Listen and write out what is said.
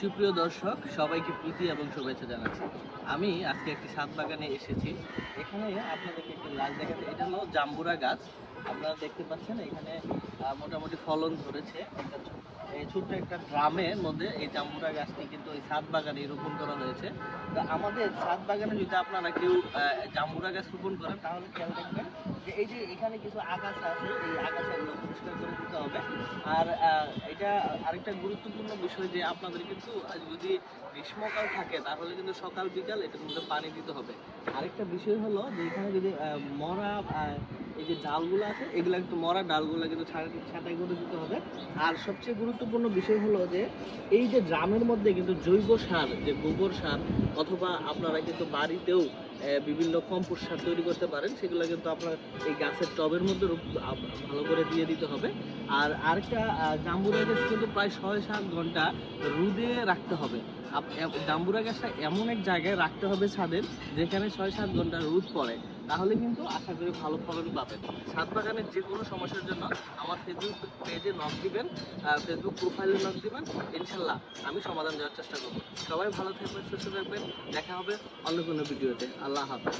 সুপ্রিয় দর্শক, সবাইকে প্রীতি এবং শুভেচ্ছা জানাচ্ছি। আমি আজকে একটি সাত বাগানে এসেছি। এখানে আপনাদেরকে একটি গাছ দেখাতে এটা হলো জাম্বুরা গাছ। আপনারা দেখতে পাচ্ছেন এখানে মোটামুটি ফলন ধরেছে। এই ছোট্ট একটা ড্রামের মধ্যে এই জাম্বুরা গাছটি কিন্তু এই সাত বাগানে রোপণ করা হয়েছে। তো আমাদের সাত বাগানে যদি আপনারা কেউ জাম্বুরা গাছ রোপণ করেন, তাহলে খেয়াল রাখবেন যে এই যে এখানে কিছু আগাছা আছে, এই পরিষ্কার করে দিতে হবে। আর এটা আরেকটা গুরুত্বপূর্ণ বিষয় যে আপনাদের কিন্তু যদি গ্রীষ্মকাল থাকে, তাহলে কিন্তু সকাল, বিকাল এটার মধ্যে পানি দিতে হবে। আরেকটা বিষয় হলো যে এখানে যদি মরা এই যে ডালগুলো আছে, এগুলো কিন্তু মরা ডালগুলো কিন্তু ছাঁটাই করে দিতে হবে। আর সবচেয়ে গুরুত্বপূর্ণ বিষয় হলো যে, এই যে ড্রামের মধ্যে কিন্তু জৈব সার, যে গোবর সার, অথবা আপনারা কিন্তু বাড়িতেও বিভিন্ন কম্পোস্ট সার তৈরি করতে পারেন, সেগুলো কিন্তু আপনার এই গাছের টবের মধ্যে ভালো করে দিয়ে দিতে হবে। আর আরেকটা জাম্বুরা গাছ কিন্তু প্রায় ছয় সাত ঘণ্টা রোদে রাখতে হবে। জাম্বুরা গাছটা এমন এক জায়গায় রাখতে হবে ছাদের, যেখানে ছয় সাত ঘণ্টা রোদ পড়ে। তাহলে কিন্তু আশা করি ভালো ফলন পাবেন। ছাদ বাগানের যে কোনো সমস্যার জন্য আমার ফেসবুক পেজে নক দিবেন ফেসবুক প্রোফাইলে নক দিবেন, ইনশাল্লাহ আমি সমাধান দেওয়ার চেষ্টা করব। সবাই ভালো থাকবেন, সুস্থ থাকবেন, দেখা হবে অন্য কোনো ভিডিওতে। আল্লাহ হাফেজ।